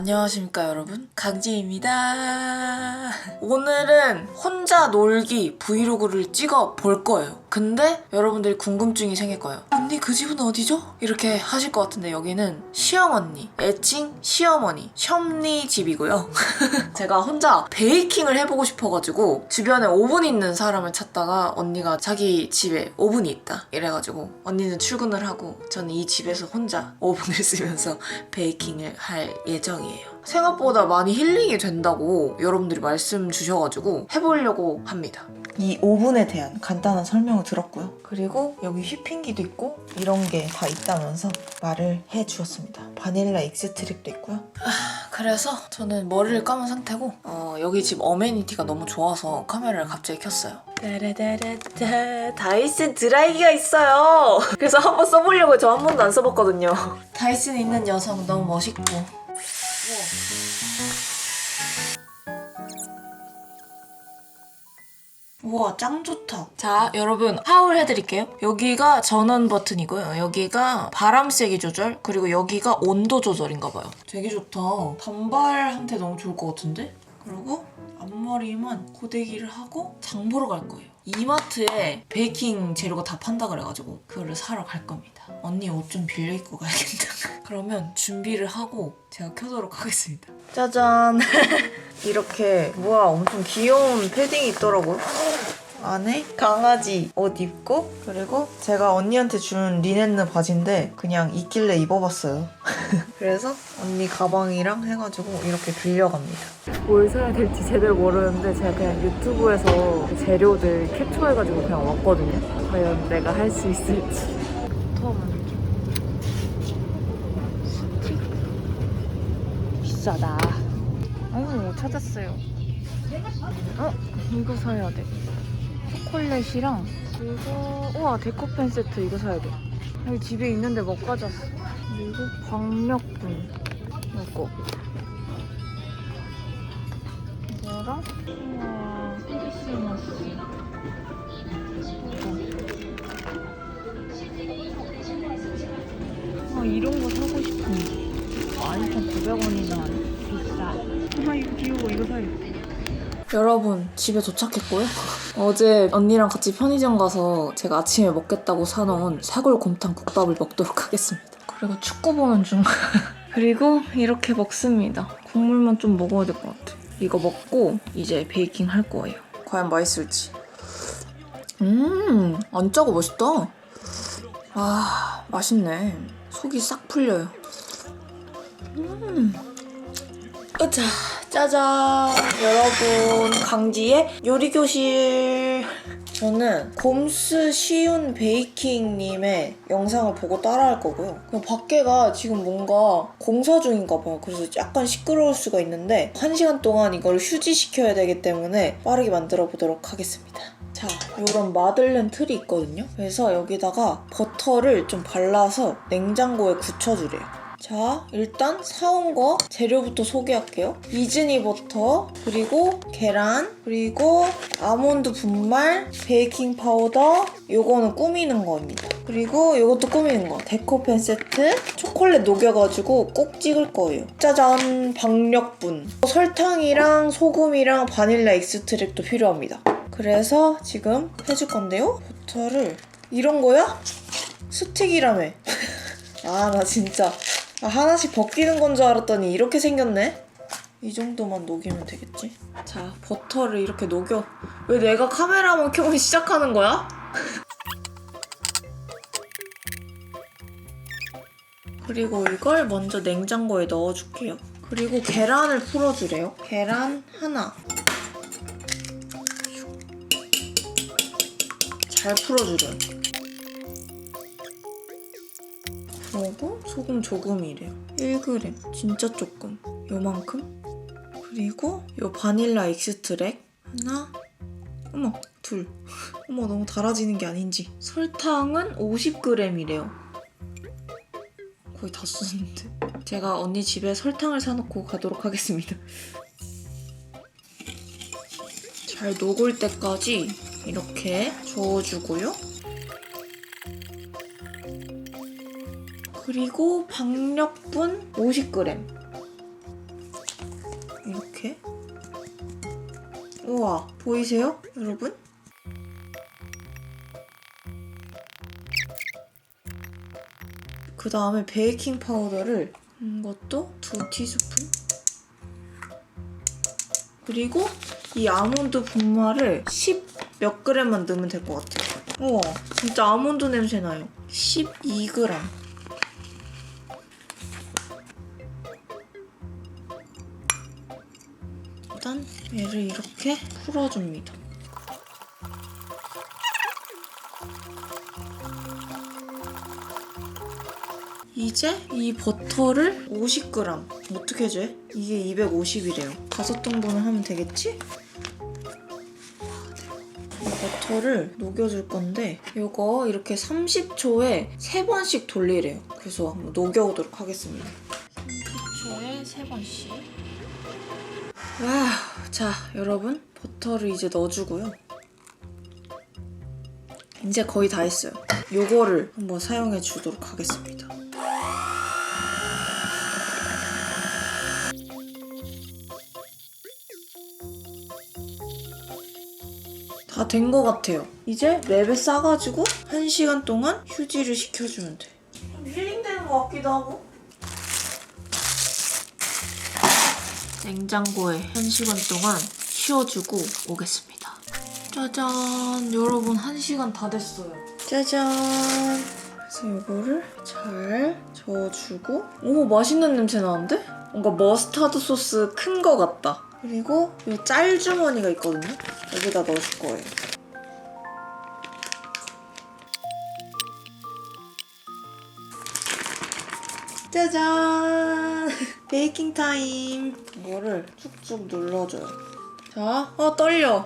안녕하십니까 여러분? 강지입니다. 오늘은 혼자 놀기 브이로그를 찍어 볼 거예요. 근데 여러분들이 궁금증이 생길 거예요. 언니 그 집은 어디죠? 이렇게 하실 것 같은데 여기는 시어머니 애칭 시어머니 셔리 집이고요. 제가 혼자 베이킹을 해보고 싶어가지고 주변에 오븐 있는 사람을 찾다가 언니가 자기 집에 오븐이 있다 이래가지고 언니는 출근을 하고 저는 이 집에서 혼자 오븐을 쓰면서 베이킹을 할 예정이에요. 생각보다 많이 힐링이 된다고 여러분들이 말씀 주셔가지고 해보려고 합니다. 이 오븐에 대한 간단한 설명을 들었고요. 그리고 여기 휘핑기도 있고 이런 게 다 있다면서 말을 해주었습니다. 바닐라 익스트릭도 있고요. 그래서 저는 머리를 감은 상태고 어, 여기 집 어메니티가 너무 좋아서 카메라를 갑자기 켰어요. 따라따라따 다이슨 드라이기가 있어요. 그래서 한번 써보려고 저 한 번도 안 써봤거든요. 다이슨 있는 여성 너무 멋있고. 우와 짱 좋다. 자 여러분 하울 해드릴게요. 여기가 전원 버튼이고요. 여기가 바람 세기 조절 그리고 여기가 온도 조절인가 봐요. 되게 좋다. 단발한테 너무 좋을 것 같은데? 그리고 앞머리만 고데기를 하고 장 보러 갈 거예요. 이마트에 베이킹 재료가 다 판다 그래가지고 그거를 사러 갈 겁니다. 언니 옷 좀 빌려 입고 가야겠다. 그러면 준비를 하고 제가 켜도록 하겠습니다. 짜잔! 이렇게 뭐야 엄청 귀여운 패딩이 있더라고요. 안에 강아지 옷 입고 그리고 제가 언니한테 준 리넨느 바지인데 그냥 있길래 입어봤어요. 그래서 언니 가방이랑 해가지고 이렇게 빌려갑니다. 뭘 사야 될지 제대로 모르는데 제가 그냥 유튜브에서 재료들 캡처해가지고 그냥 왔거든요. 과연 내가 할 수 있을지. 처음 비싸다. 오 찾았어요. 어 이거 사야 돼. 초콜릿이랑 이거 우와 데코펜 세트 이거 사야 돼. 여기 집에 있는데 못 가져왔어. 그리고 광력분 이거. 이거랑 우와 크리스마스. 아 이런 거 사고 싶은데. 12,900원이나 비싸. 아 이거 귀여워 이거 사야겠다. 여러분 집에 도착했고요. 어제 언니랑 같이 편의점 가서 제가 아침에 먹겠다고 사놓은 사골곰탕 국밥을 먹도록 하겠습니다. 그리고 축구 보는 중. 그리고 이렇게 먹습니다. 국물만 좀 먹어야 될 것 같아. 이거 먹고 이제 베이킹 할 거예요. 과연 맛있을지. 음, 안 짜고 맛있다. 아, 맛있네. 속이 싹 풀려요. 음. 으자 짜잔 여러분 강지의 요리교실 저는 곰스 쉬운 베이킹님의 영상을 보고 따라할 거고요 밖에가 지금 뭔가 공사 중인가 봐요 그래서 약간 시끄러울 수가 있는데 한 시간 동안 이걸 휴지시켜야 되기 때문에 빠르게 만들어 보도록 하겠습니다 자, 이런 마들렌 틀이 있거든요. 그래서 여기다가 버터를 좀 발라서 냉장고에 굳혀주래요. 자, 일단 사온 거 재료부터 소개할게요. 이즈니 버터, 그리고 계란, 그리고 아몬드 분말, 베이킹 파우더, 요거는 꾸미는 거입니다. 그리고 요것도 꾸미는 거. 데코펜 세트, 초콜릿 녹여가지고 꼭 찍을 거예요. 짜잔, 박력분. 설탕이랑 소금이랑 바닐라 익스트랙도 필요합니다. 그래서 지금 해줄 건데요. 버터를 이런 거야? 스틱이라며. 아, 나 진짜. 아, 하나씩 벗기는 건 줄 알았더니 이렇게 생겼네? 이 정도만 녹이면 되겠지? 자, 버터를 이렇게 녹여. 왜 내가 카메라만 켜면 시작하는 거야? 그리고 이걸 먼저 냉장고에 넣어줄게요. 그리고 계란을 풀어주래요. 계란 하나. 잘 풀어주래요. 그리고 소금 조금이래요. 1g. 진짜 조금. 요만큼. 그리고 요 바닐라 익스트랙 하나. 어머, 둘. 어머, 너무 달아지는 게 아닌지. 설탕은 50g이래요. 거의 다 썼는데. 제가 언니 집에 설탕을 사놓고 가도록 하겠습니다. 잘 녹을 때까지 이렇게 저어주고요. 그리고 박력분 50g 이렇게. 우와 보이세요 여러분? 그 다음에 베이킹 파우더를 이것도 두 티스푼. 그리고 이 아몬드 분말을 10 몇 그램만 넣으면 될 것 같아요. 우와 진짜 아몬드 냄새 나요. 12g 일단 얘를 이렇게 풀어줍니다. 이제 이 버터를 50g 어떻게 돼? 이게 250이래요. 다섯 등분을 하면 되겠지? 이 버터를 녹여줄 건데 이거 이렇게 30초에 3번씩 돌리래요. 그래서 한번 녹여오도록 하겠습니다. 30초에 3번씩. 와, 자 여러분 버터를 이제 넣어주고요. 이제 거의 다 했어요. 요거를 한번 사용해 주도록 하겠습니다. 다 된 것 같아요. 이제 랩에 싸가지고 1시간 동안 휴지를 식혀주면 돼. 좀 힐링되는 것 같기도 하고. 냉장고에 1시간 동안 쉬어주고 오겠습니다. 짜잔! 여러분 1시간 다 됐어요. 짜잔! 그래서 이거를 잘 저어주고 오 맛있는 냄새 나는데? 뭔가 머스타드 소스 큰 거 같다. 그리고 이 짤주머니가 있거든요. 여기다 넣어줄 거예요. 짜잔! 베이킹 타임. 이거를 쭉쭉 눌러줘요. 자, 어 떨려.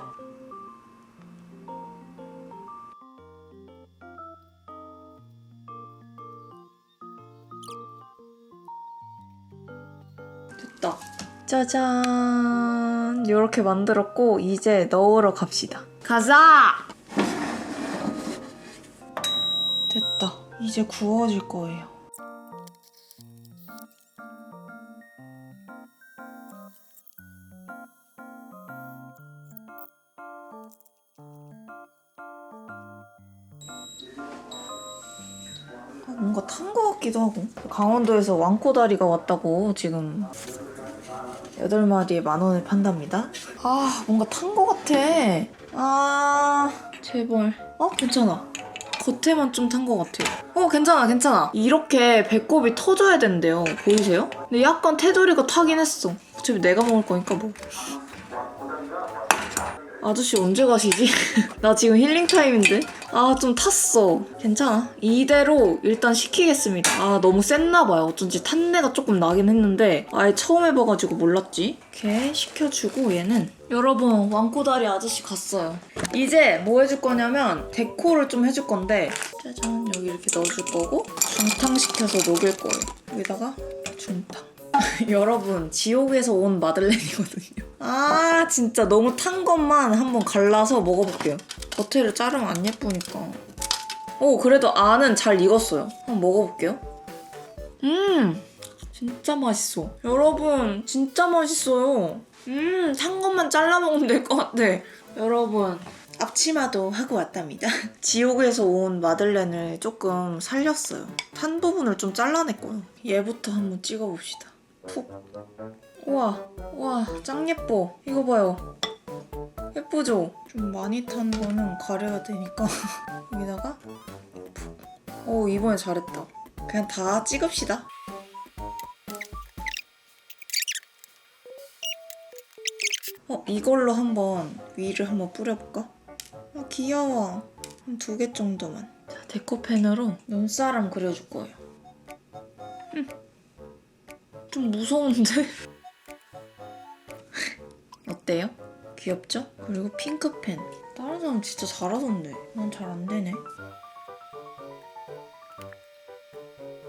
됐다. 짜잔. 이렇게 만들었고 이제 넣으러 갑시다. 가자. 됐다. 이제 구워질 거예요. 뭔가 탄 거 같기도 하고. 강원도에서 왕꼬다리가 왔다고 지금 여덟 마리에 만 원에 판답니다. 아, 뭔가 탄 거 같아. 아, 제발. 어, 괜찮아. 겉에만 좀탄거 같아요. 어, 괜찮아, 괜찮아. 이렇게 배꼽이 터져야 된대요. 보이세요? 근데 약간 테두리가 타긴 했어. 어차피 내가 먹을 거니까 뭐. 아저씨 언제 가시지? 나 지금 힐링 타임인데? 아, 좀 탔어. 괜찮아. 이대로 일단 식히겠습니다. 아, 너무 셌나 봐요. 어쩐지 탄내가 조금 나긴 했는데 아예 처음 해봐가지고 몰랐지. 이렇게 식혀주고 얘는 여러분 왕꼬다리 아저씨 갔어요. 이제 뭐 해줄 거냐면 데코를 좀 해줄 건데 짜잔 여기 이렇게 넣어줄 거고 중탕 시켜서 녹일 거예요. 여기다가 중탕. 여러분 지옥에서 온 마들렌이거든요. 아 진짜 너무 탄 것만 한번 갈라서 먹어볼게요. 겉에를 자르면 안 예쁘니까. 오 그래도 안은 잘 익었어요. 한번 먹어볼게요. 음 진짜 맛있어. 여러분 진짜 맛있어요. 음탄 것만 잘라 먹으면 될 것 같아. 여러분 앞치마도 하고 왔답니다. 지옥에서 온 마들렌을 조금 살렸어요. 탄 부분을 좀 잘라냈고요. 얘부터 한번 찍어봅시다. 푹. 우와, 우와, 짱 예뻐. 이거 봐요. 예쁘죠? 좀 많이 탄 거는 가려야 되니까 여기다가 푹. 오, 이번에 잘했다. 그냥 다 찍읍시다. 어, 이걸로 한번 위를 한번 뿌려볼까? 아, 귀여워. 한 두 개 정도만. 자, 데코펜으로 눈사람 그려줄 거예요. 음. 좀 무서운데? 어때요? 귀엽죠? 그리고 핑크펜. 다른 사람 진짜 잘하던데. 난 잘 안 되네.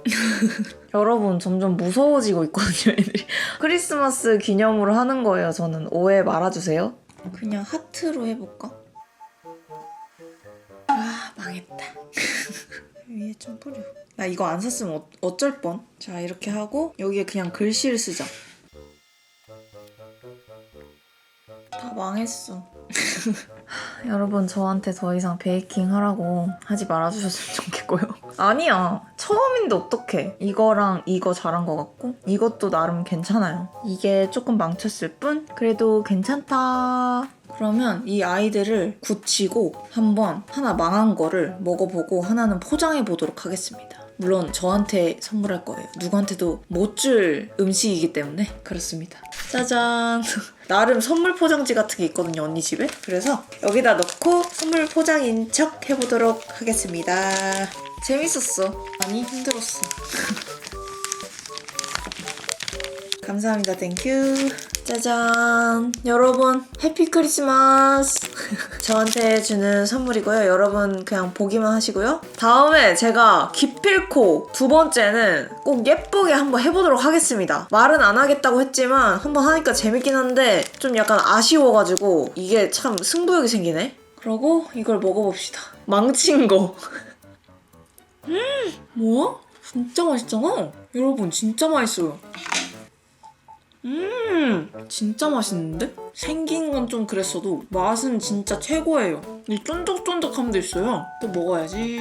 여러분 점점 무서워지고 있거든요 애들이 크리스마스 기념으로 하는 거예요 저는 오해 말아주세요 그냥 하트로 해볼까? 아 망했다 위에 좀 뿌려 나 이거 안 샀으면 어, 어쩔 뻔. 자 이렇게 하고 여기에 그냥 글씨를 쓰자. 망했어. 여러분 저한테 더 이상 베이킹 하라고 하지 말아주셨으면 좋겠고요. 아니야 처음인데 어떡해. 이거랑 이거 잘한 것 같고 이것도 나름 괜찮아요. 이게 조금 망쳤을 뿐 그래도 괜찮다. 그러면 이 아이들을 굳히고 한번 하나 망한 거를 먹어보고 하나는 포장해 보도록 하겠습니다. 물론 저한테 선물할 거예요. 누구한테도 못 줄 음식이기 때문에 그렇습니다. 짜잔. 나름 선물 포장지 같은 게 있거든요, 언니 집에. 그래서 여기다 넣고 선물 포장인 척 해보도록 하겠습니다. 재밌었어. 많이 힘들었어. 감사합니다. 땡큐. 짜잔. 여러분, 해피 크리스마스. 저한테 주는 선물이고요. 여러분 그냥 보기만 하시고요. 다음에 제가 기필코 두 번째는 꼭 예쁘게 한번 해보도록 하겠습니다. 말은 안 하겠다고 했지만 한번 하니까 재밌긴 한데 좀 약간 아쉬워가지고 이게 참 승부욕이 생기네. 그러고 이걸 먹어봅시다. 망친 거. 음, 뭐야? 진짜 맛있잖아. 여러분 진짜 맛있어요. 음, 진짜 맛있는데? 생긴 건 좀 그랬어도 맛은 진짜 최고예요. 이 쫀득쫀득함도 있어요. 또 먹어야지.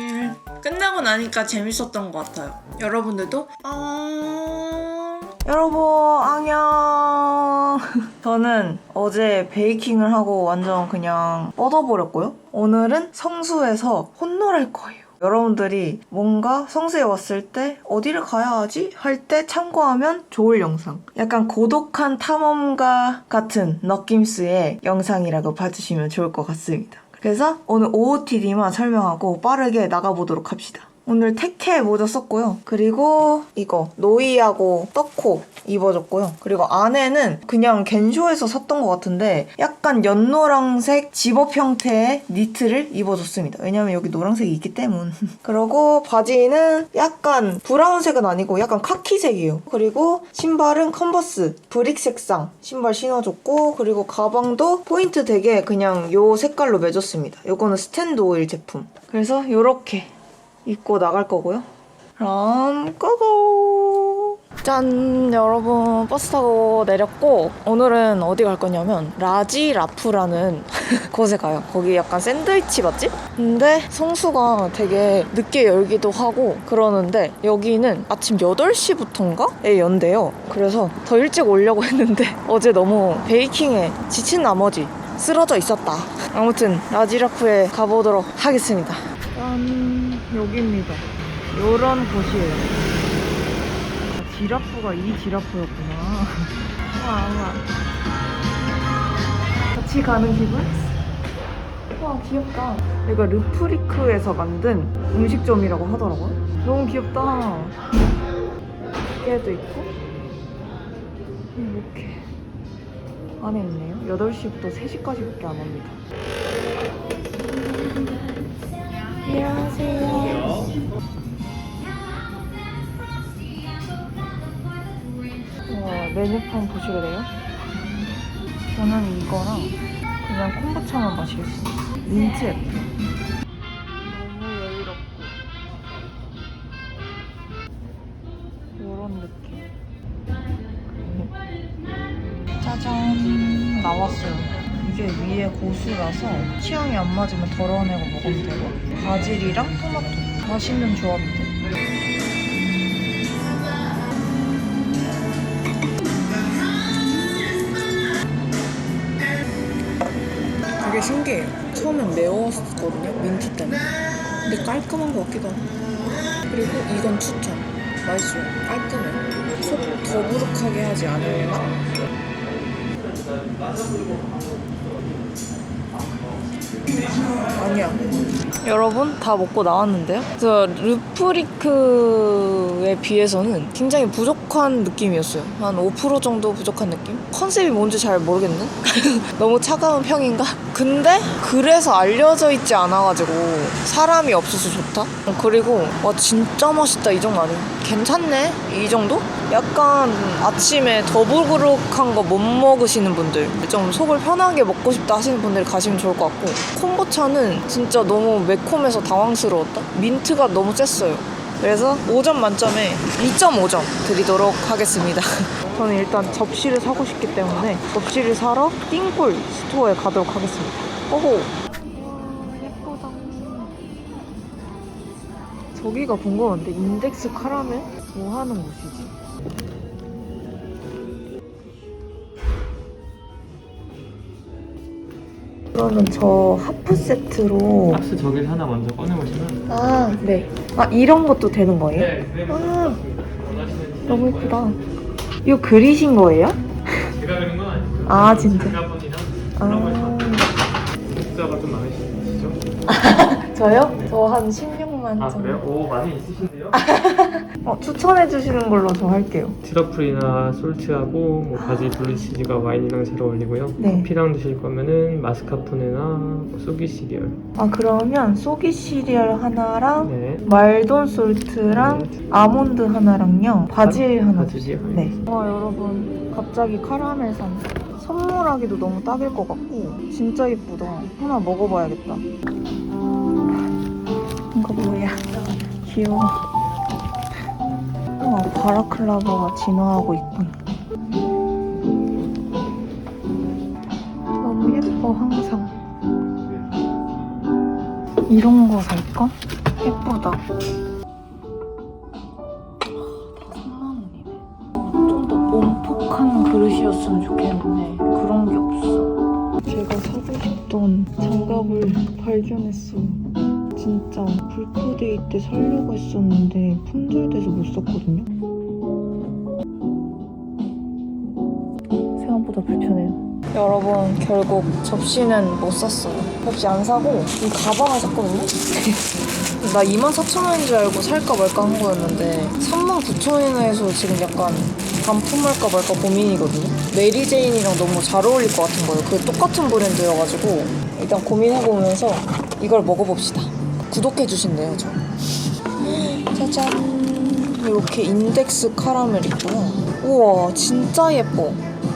끝나고 나니까 재밌었던 것 같아요. 여러분들도 아... 여러분 안녕. 저는 어제 베이킹을 하고 완전 그냥 뻗어버렸고요. 오늘은 성수에서 혼놀할 거예요. 여러분들이 뭔가 성수에 왔을 때 어디를 가야 하지? 할 때 참고하면 좋을 영상. 약간 고독한 탐험가 같은 느낌스의 영상이라고 봐주시면 좋을 것 같습니다. 그래서 오늘 OOTD만 설명하고 빠르게 나가보도록 합시다. 오늘 테케 모자 썼고요. 그리고 이거 노이하고 떡코 입어줬고요. 그리고 안에는 그냥 겐쇼에서 샀던 것 같은데 약간 연노랑색 집업 형태의 니트를 입어줬습니다. 왜냐면 여기 노란색이 있기 때문. 그리고 바지는 약간 브라운색은 아니고 약간 카키색이에요. 그리고 신발은 컨버스 브릭 색상 신발 신어줬고 그리고 가방도 포인트 되게 그냥 요 색깔로 매줬습니다. 요거는 스탠드 오일 제품. 그래서 요렇게 입고 나갈 거고요. 그럼 고고! 짠! 여러분 버스 타고 내렸고 오늘은 어디 갈 거냐면 라지라프라는 곳에 가요. 거기 약간 샌드위치 맛집? 근데 성수가 되게 늦게 열기도 하고 그러는데 여기는 아침 8시부터인가?에 연대요. 그래서 더 일찍 오려고 했는데 어제 너무 베이킹에 지친 나머지 쓰러져 있었다. 아무튼 라지라프에 가보도록 하겠습니다. 짠 여기입니다. 요런 곳이에요. 아, 지라프가 이 지라프였구나. 와, 와. 같이 가는 기분? 와 귀엽다. 여기가 르프리크에서 만든 음식점이라고 하더라고요. 너무 귀엽다. 깨도 있고 이렇게 안에 있네요. 8시부터 3시까지밖에 안 합니다. 안녕하세요. 와, 메뉴판 보시게돼요 저는 이거랑 그냥 콤부차만 마시겠습니다. 민트 애플. 이게 위에 고수라서 취향이 안 맞으면 덜어내고 먹으면 되고 바질이랑 토마토 맛있는 조합인데? 되게 신기해요. 처음엔 매웠거든요. 민트 때문에. 근데 깔끔한 것 같기도 하고. 그리고 이건 추천. 맛있어요. 깔끔해. 속 더부룩하게 하지 않을 맛? 아니야. 여러분 다 먹고 나왔는데요. 저 르프리크에 비해서는 굉장히 부족한 느낌이었어요. 한 5% 정도 부족한 느낌? 컨셉이 뭔지 잘 모르겠는? 너무 차가운 평인가? 근데 그래서 알려져 있지 않아가지고 사람이 없어서 좋다. 그리고 와 진짜 맛있다 이 정도 아니에요? 괜찮네 이 정도? 약간 아침에 더부룩한 거 못 먹으시는 분들 좀 속을 편하게 먹고 싶다 하시는 분들 가시면 좋을 것 같고 콤보차는 진짜 너무 매 콤해서 당황스러웠다 민트가 너무 셌어요 그래서 5점 만점에 2.5점 드리도록 하겠습니다. 저는 일단 접시를 사고 싶기 때문에 접시를 사러 띵골 스토어에 가도록 하겠습니다. 오호. 예쁘다. 저기가 궁금한데 인덱스 카라멜 뭐 하는 곳이지? 그러면 저 하프 세트로 박스 저기서 하나 먼저 꺼내보시면 아, 네. 아, 이런 것도 되는 거예요? 네, 네 아, 원하시는 너무 예쁘다. 이거 그리신 거예요? 제가 그린 건 아니고 아, 진짜? 작가분이랑 아. 좀 많으시죠? 저요? 저한 16만 아 점. 그래요? 오 많이 있으신데요? 어, 추천해 주시는 걸로 저 할게요. 트러플이나 솔트하고 뭐 바질 블루치즈가 와인이랑 잘 어울리고요 네. 커피랑 드실 거면은 마스카포네나 뭐 쏘기 시리얼 아, 그러면 쏘기 시리얼 하나랑 네 말돈 솔트랑 아몬드 하나랑요. 바질 하나. 바질이요? 네. 와, 여러분. 갑자기 카라멜 산. 선물하기도 너무 딱일 것 같고 진짜 예쁘다. 하나 먹어봐야겠다. 이거 뭐야? 귀여워. 우와, 바라클라바가 진화하고 있군. 너무 예뻐 항상. 이런 거 살까? 예쁘다. 다 3만 원이네. 좀더 몸폭한 그릇이었으면 좋겠는데 그런 게 없어. 제가 사고 싶던 장갑을 발견했어. 진짜 불포데이 때 사려고 했었는데 품절돼서 못 샀거든요. 생각보다 불편해요. 여러분 결국 접시는 못 샀어요. 접시 안 사고 이 가방을 샀거든요. 나 24,000원인 줄 알고 살까 말까 한 거였는데 39,000원이나 해서 지금 약간 반품할까 말까 고민이거든요. 메리제인이랑 너무 잘 어울릴 것 같은 거예요. 그게 똑같은 브랜드여가지고 일단 고민해보면서 이걸 먹어봅시다. 구독해 주신대요, 저. 짜잔. 이렇게 인덱스 카라멜 있고요. 우와, 진짜 예뻐.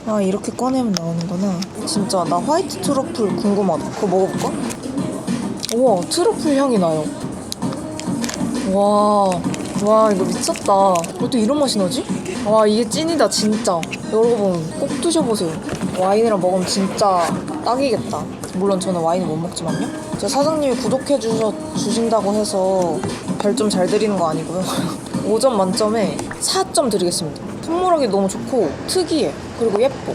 아, 이렇게 꺼내면 나오는구나. 진짜 나 화이트 트러플 궁금하다. 그거 먹어볼까? 우와, 트러플 향이 나요. 와, 와, 이거 미쳤다. 어떻게 이런 맛이 나지? 와, 이게 찐이다, 진짜. 여러분, 꼭 드셔보세요. 와인이랑 먹으면 진짜 딱이겠다. 물론 저는 와인을 못 먹지만요. 제 사장님이 구독해 주셔, 주신다고 해서 별점 잘 드리는 거 아니고요. 5점 만점에 4점 드리겠습니다. 선물하기 너무 좋고 특이해. 그리고 예뻐.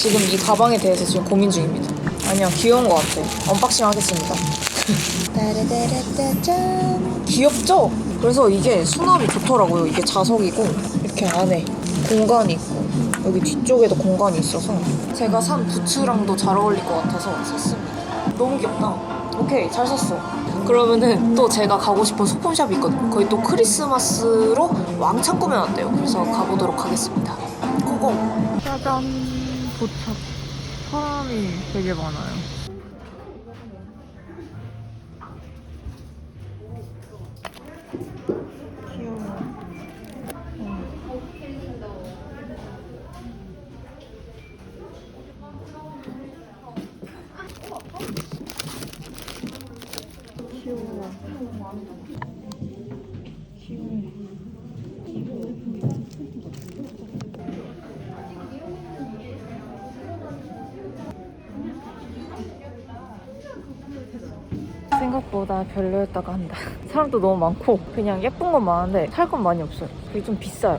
지금 이 가방에 대해서 지금 고민 중입니다. 아니야, 귀여운 것 같아. 언박싱 하겠습니다. 귀엽죠? 그래서 이게 수납이 좋더라고요. 이게 자석이고 이렇게 안에 공간이 있고 여기 뒤쪽에도 공간이 있어서 제가 산 부츠랑도 잘 어울릴 것 같아서 샀습니다. 너무 귀엽다. 오케이, 잘 샀어. 그러면은 또 제가 가고 싶은 소품샵이 있거든요. 거기 또 크리스마스로 왕창 꾸며놨대요. 그래서 가보도록 하겠습니다. 고고. 짜잔, 도착. 사람이 되게 많아요. 생각보다 별로였다고 한다. 사람도 너무 많고 그냥 예쁜 건 많은데 살 건 많이 없어요. 그게 좀 비싸요.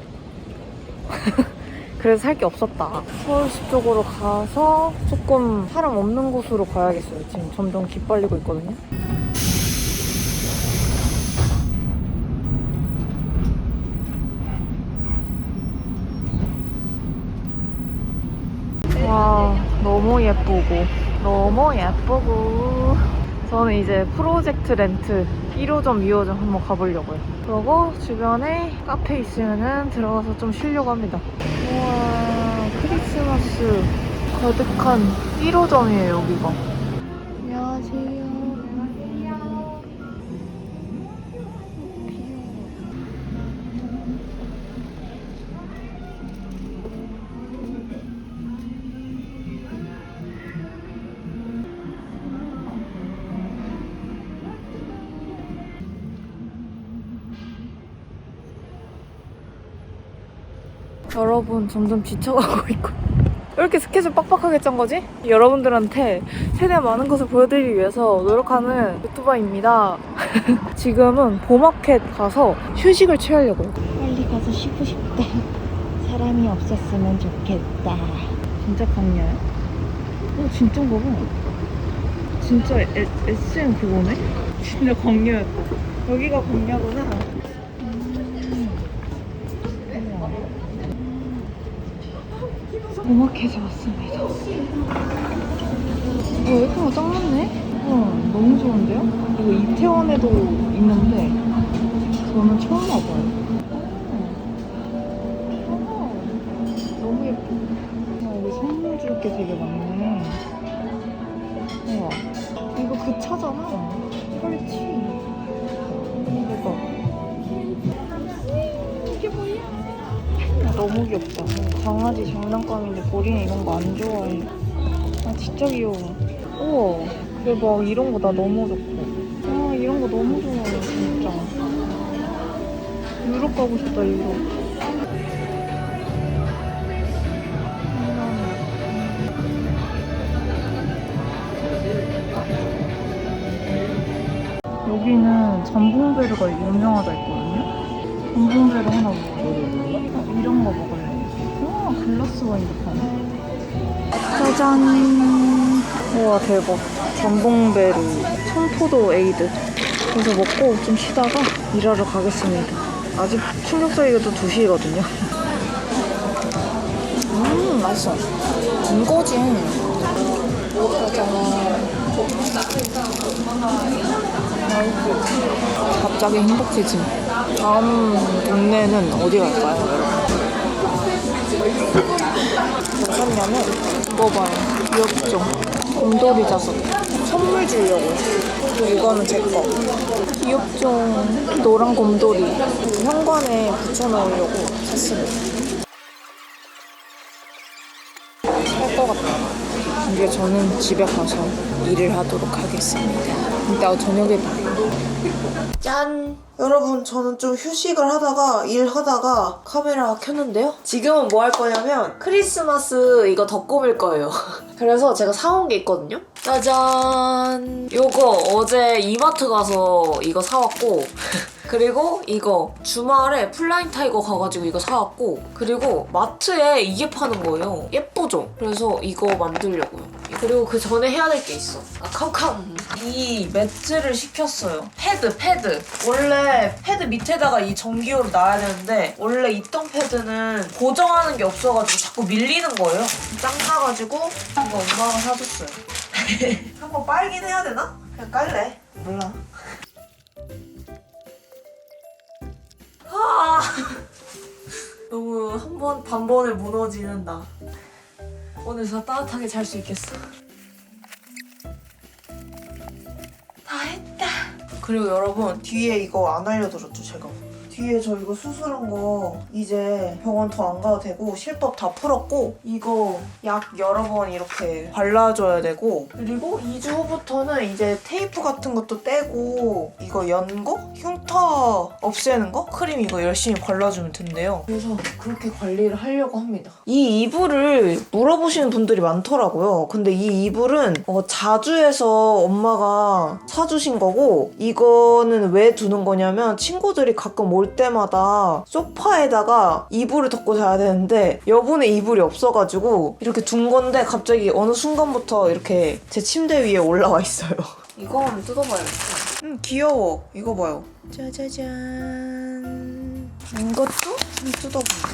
그래서 살 게 없었다. 서울시 쪽으로 가서 조금 사람 없는 곳으로 가야겠어요. 지금 점점 기빨리고 있거든요. 와, 너무 예쁘고, 너무 예쁘고. 저는 이제 프로젝트 렌트 1호점, 2호점 한번 가보려고요. 그러고 주변에 카페 있으면은 들어가서 좀 쉬려고 합니다. 우와, 크리스마스 가득한 1호점이에요, 여기가. 여러분 점점 지쳐가고 있고 왜 이렇게 스케줄 빡빡하게 짠 거지? 여러분들한테 최대한 많은 것을 보여드리기 위해서 노력하는 유튜버입니다. 지금은 보마켓 가서 휴식을 취하려고요. 빨리 가서 쉬고 싶다. 사람이 없었으면 좋겠다. 진짜 강야야? 어 진짜인가 봐. 진짜 에, SM 그거네? 진짜 광야였다. 여기가 광야구나. 오마켓에 왔습니다. 와, 예쁘고 짱 많네? 와, 너무 좋은데요? 이거 이태원에도 있는데 저는 처음 와봐요. 어. 너무 예뻐. 와, 여기 선물 줄 게 되게 많네. 우와. 이거 그 차잖아. 펄치. 귀엽다. 강아지 장난감인데 보리는 이런 거 안 좋아해. 아, 진짜 귀여워. 우와. 대박. 이런 거 나 너무 좋고. 아, 이런 거 너무 좋아해, 진짜. 유럽 가고 싶다, 유럽. 여기는 잠봉베르가 유명하다 했거든요. 잠봉베르 하나 먹어 글라스 파네. 짜잔. 우와, 대박. 잠봉베르. 청포도 에이드. 그래서 먹고 좀 쉬다가 일하러 가겠습니다. 아직 충격적이게 또 2시거든요. 음, 맛있어. 짜잔. 갑자기 행복해짐. 다음 동네는 어디 갈까요, 여러분? 뭐 샀냐면 이거 봐요. 귀엽죠? 곰돌이 자석. 선물 주려고. 그리고 이거는 제 거. 귀엽죠? 노란 곰돌이. 현관에 붙여놓으려고 샀습니다. 이제 저는 집에 가서 일을 하도록 하겠습니다. 이따 저녁에 봐요. 짠! 여러분, 저는 좀 휴식을 하다가, 일하다가 카메라 켰는데요? 지금은 뭐 할 거냐면, 크리스마스 이거 덧꼽을 거예요. 그래서 제가 사온 게 있거든요? 짜잔! 요거 어제 이마트 가서 이거 사왔고, 그리고 이거 주말에 플라잉 타이거 가가지고 이거 사왔고 그리고 마트에 이게 파는 거예요. 예쁘죠? 그래서 이거 만들려고요. 그리고 그 전에 해야 될 게 있어. 아 캄캄. 이 매트를 시켰어요. 패드 패드. 원래 패드 밑에다가 이 전기요를 놔야 되는데 원래 있던 패드는 고정하는 게 없어가지고 자꾸 밀리는 거예요. 짱 나가지고 이거 엄마가 사줬어요. 한번 빨긴 해야 되나? 그냥 깔래. 몰라 아. 너무 한번 단번에 무너지는 나 오늘 저 따뜻하게 잘 수 있겠어. 다 했다. 그리고 여러분 뒤에 이거 안 알려드렸죠 제가 뒤에 저 이거 수술한 거 이제 병원 더 안 가도 되고 실밥 다 풀었고 이거 약 여러 번 이렇게 발라줘야 되고 그리고 2주 후부터는 이제 테이프 같은 것도 떼고 이거 연고? 흉터 없애는 거? 크림 이거 열심히 발라주면 된대요 그래서 그렇게 관리를 하려고 합니다 이 이불을 물어보시는 분들이 많더라고요 근데 이 이불은 어, 자주해서 엄마가 사주신 거고 이거는 왜 두는 거냐면 친구들이 가끔 올 때마다 소파에다가 이불을 덮고 자야 되는데 여분의 이불이 없어가지고 이렇게 둔 건데 갑자기 어느 순간부터 이렇게 제 침대 위에 올라와 있어요. 이거 한번 뜯어봐야겠다. 음 귀여워. 이거 봐요. 짜자잔. 이것도 한번 뜯어보자.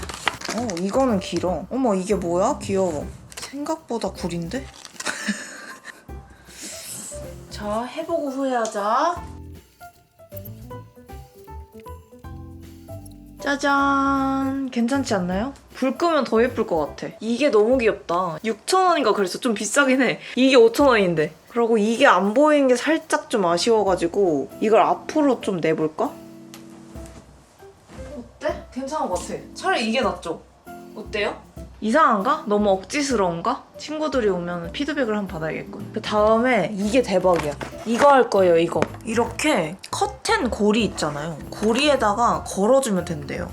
어 이거는 길어. 어머 이게 뭐야? 귀여워. 생각보다 구린데? 자 해보고 후회하자. 짜잔 괜찮지 않나요? 불 끄면 더 예쁠 것 같아 이게 너무 귀엽다 6,000원인가 그랬어 좀 비싸긴 해 이게 5,000원인데 그리고 이게 안 보이는 게 살짝 좀 아쉬워가지고 이걸 앞으로 좀 내볼까? 어때? 괜찮은 것 같아 차라리 이게 낫죠? 어때요? 이상한가? 너무 억지스러운가? 친구들이 오면 피드백을 한번 받아야겠군. 그 다음에 이게 대박이야. 이거 할 거예요, 이거. 이렇게 커튼 고리 있잖아요. 고리에다가 걸어주면 된대요.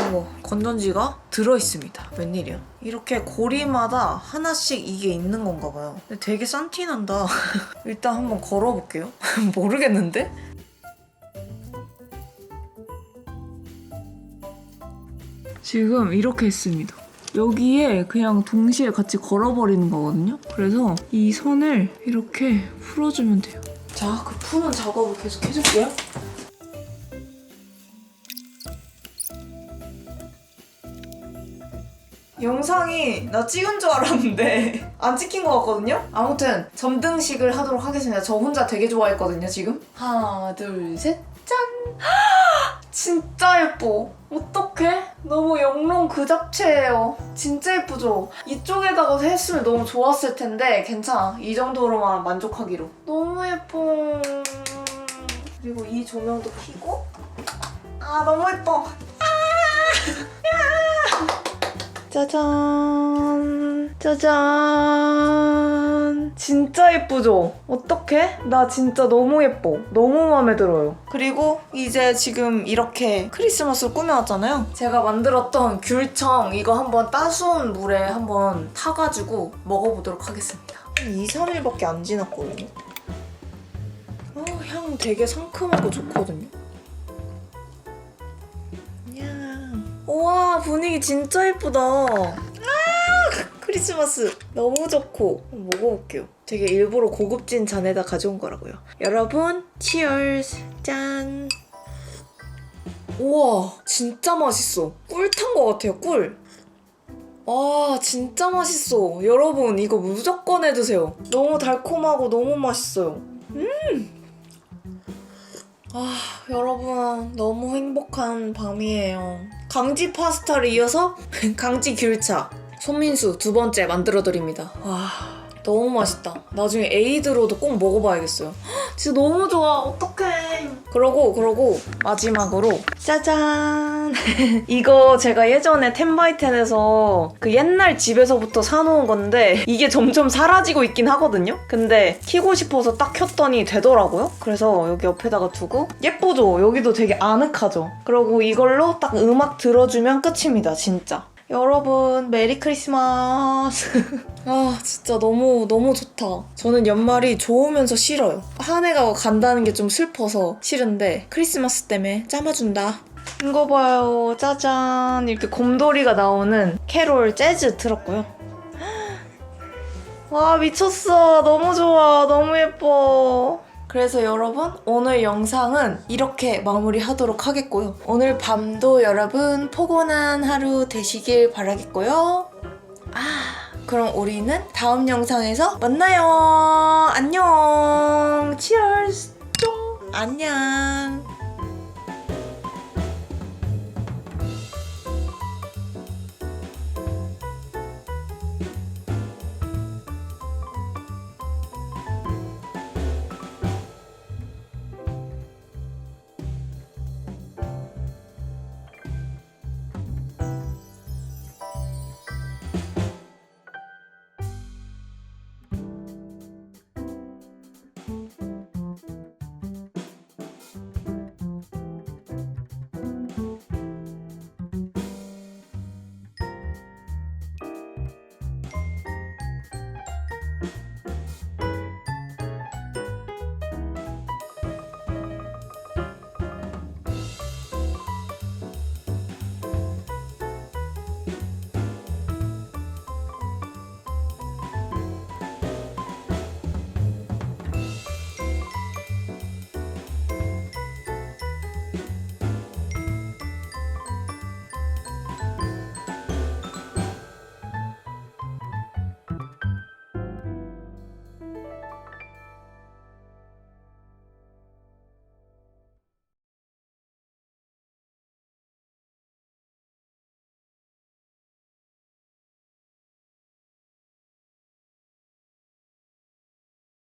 어머 건전지가 들어있습니다. 웬일이야? 이렇게 고리마다 하나씩 이게 있는 건가 봐요. 근데 되게 싼티 난다. 일단 한번 걸어볼게요. 모르겠는데? 지금 이렇게 했습니다. 여기에 그냥 동시에 같이 걸어버리는 거거든요. 그래서 이 선을 이렇게 풀어주면 돼요. 자, 그 푸는 작업을 계속 해줄게요. 영상이 나 찍은 줄 알았는데 안 찍힌 것 같거든요? 아무튼 점등식을 하도록 하겠습니다. 저 혼자 되게 좋아했거든요, 지금. 하나, 둘, 셋, 짠! 진짜 예뻐. 어떡해? 너무 영롱 그 잡채예요. 진짜 예쁘죠? 이쪽에다가 했으면 너무 좋았을 텐데 괜찮아. 이 정도로만 만족하기로. 너무 예뻐. 그리고 이 조명도 켜고 아 너무 예뻐. 짜잔 짜잔 진짜 예쁘죠? 어떡해? 나 진짜 너무 예뻐 너무 마음에 들어요 그리고 이제 지금 이렇게 크리스마스로 꾸며왔잖아요 제가 만들었던 귤청 이거 한번 따스운 물에 한번 타가지고 먹어보도록 하겠습니다 한 2, 3일밖에 안 지났거든요 어, 향 되게 상큼하고 좋거든요 냥. 우와 분위기 진짜 예쁘다. 아 크리스마스 너무 좋고 먹어볼게요. 되게 일부러 고급진 잔에다 가져온 거라고요. 여러분 치얼스 짠. 우와 진짜 맛있어. 꿀 탄 거 같아요 꿀. 와 진짜 맛있어. 여러분 이거 무조건 해드세요. 너무 달콤하고 너무 맛있어요. 아, 여러분 너무 행복한 밤이에요. 강지 파스타를 이어서 강지 귤차. 손민수 두 번째 만들어 드립니다. 와, 너무 맛있다. 나중에 에이드로도 꼭 먹어봐야겠어요. 헉, 진짜 너무 좋아. 어떡해. 그러고 그러고 마지막으로 짜잔. 이거 제가 예전에 텐바이텐에서 그 옛날 집에서부터 사놓은 건데 이게 점점 사라지고 있긴 하거든요. 근데 키고 싶어서 딱 켰더니 되더라고요. 그래서 여기 옆에다가 두고 예쁘죠? 여기도 되게 아늑하죠? 그리고 이걸로 딱 음악 들어주면 끝입니다. 진짜. 여러분 메리 크리스마스. 아 진짜 너무 너무 좋다. 저는 연말이 좋으면서 싫어요. 한 해가 간다는 게 좀 슬퍼서 싫은데 크리스마스 때문에 짜마준다. 이거 봐요. 짜잔. 이렇게 곰돌이가 나오는 캐롤 재즈 들었고요. 와 미쳤어. 너무 좋아. 너무 예뻐. 그래서 여러분 오늘 영상은 이렇게 마무리하도록 하겠고요. 오늘 밤도 여러분 포근한 하루 되시길 바라겠고요. 아 그럼 우리는 다음 영상에서 만나요. 안녕. 치얼스. 쫑. 안녕.